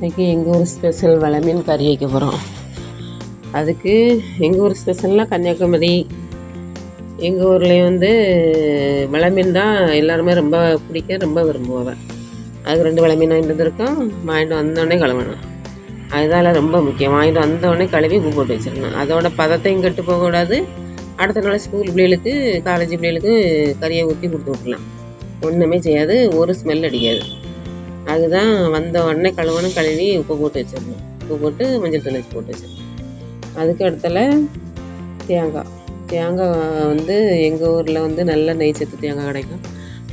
இன்றைக்கி எங்கள் ஊர் ஸ்பெஷல் வளமீன் மீன் கறி வைக்க போகிறோம் அதுக்கு எங்கள் ஊர் ஸ்பெஷல்னால் கன்னியாகுமரி. எங்கள் ஊர்லேயும் வந்து வளமீன் மீன் தான் எல்லாருமே ரொம்ப பிடிக்க ரொம்ப விரும்புவேன் அதுக்கு ரெண்டு வளமீன் மீன் வாங்கிட்டு வந்திருக்கோம். வாங்கிட்டு வந்தோடனே கழுவணும் அதுதான் ரொம்ப முக்கியம். வாங்கிட்டு வந்தோடனே கழுவி உப்பு போட்டு வச்சிடணும். அதோட பதத்தையும் கெட்டு போகக்கூடாது அடுத்த நாள் ஸ்கூல் பிள்ளைகளுக்கு காலேஜ் பிள்ளைகளுக்கு கறியை ஊற்றி கொடுத்து விட்றலாம் ஒன்றுமே செய்யாது. ஒரு ஸ்மெல் அடிக்காது. அதுதான் வந்த உடனே கழுவணும் கழுவி உப்பு போட்டு வச்சிடணும். உப்பு போட்டு மஞ்சள் தூள் வச்சு போட்டு வச்சிடணும். அதுக்கு இடத்துல தேங்காய். தேங்காய் வந்து எங்கள் ஊரில் வந்து நல்ல நெய் சத்து தேங்காய் கிடைக்கும்.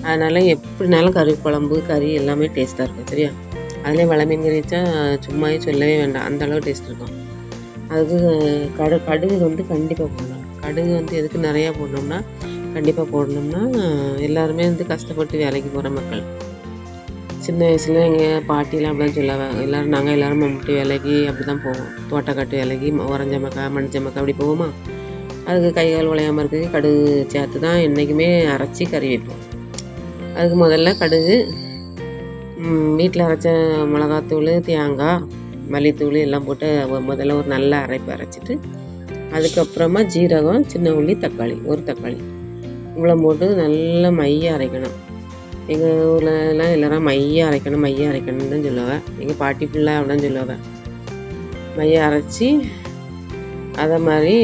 அதனால் எப்படினாலும் கறி குழம்பு கறி எல்லாமே டேஸ்ட்டாக இருக்கும் சரியா? அதிலே வள மீன் கறி வச்சா சும்மாவே சொல்லவே வேண்டாம். அந்த அளவு டேஸ்ட் இருக்கும். அதுக்கு கடு கடுகு வந்து கண்டிப்பாக போடணும். கடுகு வந்து எதுக்கு நிறையா போடணும்னா கண்டிப்பாக போடணும்னா எல்லாருமே வந்து கஷ்டப்பட்டு வேலைக்கு போகிற மக்கள். சின்ன வயசில் எங்கள் பாட்டிலாம் அப்படி தான் சொல்லுவாங்க. எல்லோரும் நாங்கள் எல்லோரும் மம்முட்டி வேலைக்கு அப்படி தான் போவோம். தோட்டக்காட்டு வேலைக்கு உரஞ்ச மக்கா மணிச்ச மக்கா அப்படி போவோமா? அதுக்கு கை கால் உழையாமல் இருக்கிறதுக்கு கடுகு சேர்த்து தான் என்றைக்குமே அரைச்சி கறி வைப்போம். அதுக்கு முதல்ல கடுகு வீட்டில் அரைச்ச மிளகாத்தூள் தேங்காய் மல்லித்தூள் எல்லாம் போட்டு முதல்ல ஒரு நல்ல அரைப்பு அரைச்சிட்டு அதுக்கப்புறமா ஜீரகம் சின்ன உள்ளி தக்காளி ஒரு தக்காளி. இவ்வளோ போட்டு நல்லா மைய அரைக்கணும். எங்கள் ஊர்லலாம் எல்லோரும் மைய அரைக்கணும் மைய அரைக்கணும்னு தான் சொல்லுவேன் எங்கள் பாட்டி பிள்ளை அப்படின்னு சொல்லுவேன் மைய அரைச்சி அதை மாதிரி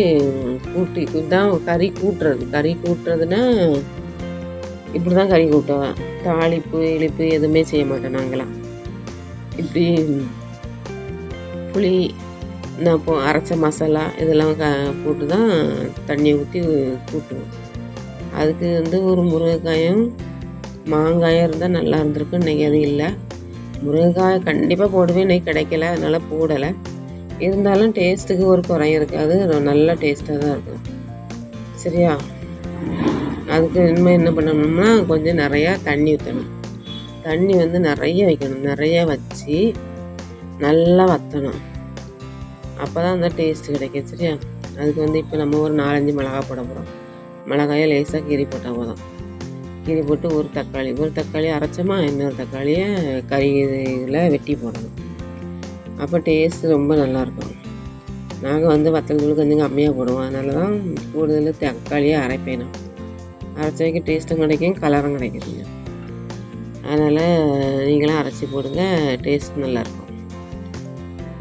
கூட்டி இதுதான் கறி கூட்டுறது. கறி கூட்டுறதுன்னா இப்படி தான் கறி கூட்டுவேன் தாளிப்பு இழிப்பு எதுவுமே செய்ய மாட்டோம் நாங்களாம் இப்படி புளி நான் இப்போ அரைச்ச மசாலா இதெல்லாம் க போட்டு தான் தண்ணி ஊற்றி கூட்டுவோம். அதுக்கு வந்து ஒரு முருங்கைக்காயும் மாங்காயாக இருந்தால் நல்லா இருந்திருக்கும் இன்றைக்கி அது இல்லை. முருங்கைக்காய் கண்டிப்பாக போடுவேன். இன்றைக்கி கிடைக்கல. அதனால் போடலை. இருந்தாலும் டேஸ்ட்டுக்கு ஒரு குறையும் இருக்காது. நல்ல டேஸ்ட்டாக தான் இருக்கும். சரியா? அதுக்கு இனிமேல் என்ன பண்ணணும்னா கொஞ்சம் நிறையா தண்ணி ஊற்றணும் தண்ணி வந்து நிறைய வைக்கணும். நிறைய வச்சு நல்லா வற்றணும் அப்போ தான் அந்த டேஸ்ட்டு கிடைக்கும். சரியா? அதுக்கு வந்து இப்போ நம்ம ஒரு நாலஞ்சு மிளகா போட போகிறோம் மிளகாயை லேசாக கீறி போட்டால் போதும். இது போட்டு ஒரு தக்காளி ஒரு தக்காளி அரைச்சோமா இன்னொரு தக்காளியை கறி இதில் வெட்டி போடணும். அப்போ டேஸ்ட் ரொம்ப நல்லாயிருக்கும் நாங்கள் வந்து வத்தல் தூள் கொஞ்சம் கம்மியாக போடுவோம். அதனால தான் கூடுதல் தக்காளியை அரைப்பேன் நான். அரைச்சவைக்கு டேஸ்ட்டும் கிடைக்கும் கலரும் கிடைக்குதுங்க அதனால் நீங்களும் அரைச்சி போடுங்க டேஸ்ட் நல்லாயிருக்கும்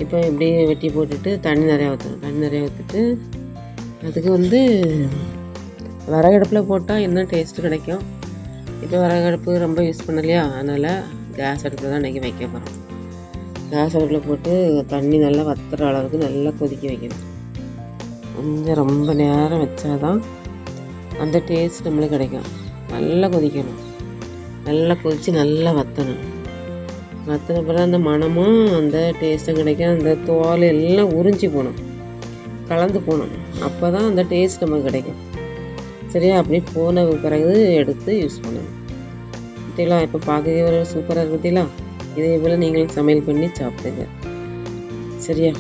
இப்போ இப்படி வெட்டி போட்டுட்டு தண்ணி நிறையா ஊற்றணும் தண்ணி நிறையா ஊற்றிட்டு அதுக்கு வந்து வரகடுப்பில் போட்டால் இன்னும் டேஸ்ட்டு கிடைக்கும். இப்போ விறகடுப்பு ரொம்ப யூஸ் பண்ணலையா? அதனால் கேஸ் அடுப்பில் தான் இன்றைக்கி வைக்க போகிறோம் கேஸ் அடுப்பில் போட்டு தண்ணி நல்லா வத்துற அளவுக்கு நல்லா கொதிக்க வைக்கணும். கொஞ்சம் ரொம்ப நேரம் வச்சாதான் அந்த டேஸ்ட் நம்மளுக்கு கிடைக்கும். நல்லா கொதிக்கணும். நல்லா கொதித்து நல்லா வற்றணும் வற்றின பிறகு அந்த மணமும் அந்த டேஸ்ட்டும் கிடைக்கும். அந்த தோல் எல்லாம் உறிஞ்சி போகணும். கலந்து போகணும். அப்போ தான் அந்த டேஸ்ட் நமக்கு கிடைக்கும். சரியா அப்படி போன பிறகு எடுத்து யூஸ் பண்ணணும். பார்த்தீங்களா இப்போ பார்க்கவே ஒரு சூப்பராக இருக்கு பார்த்தீங்களா இதே போல் நீங்களும் சமையல் பண்ணி சாப்பிடுங்க. சரியா?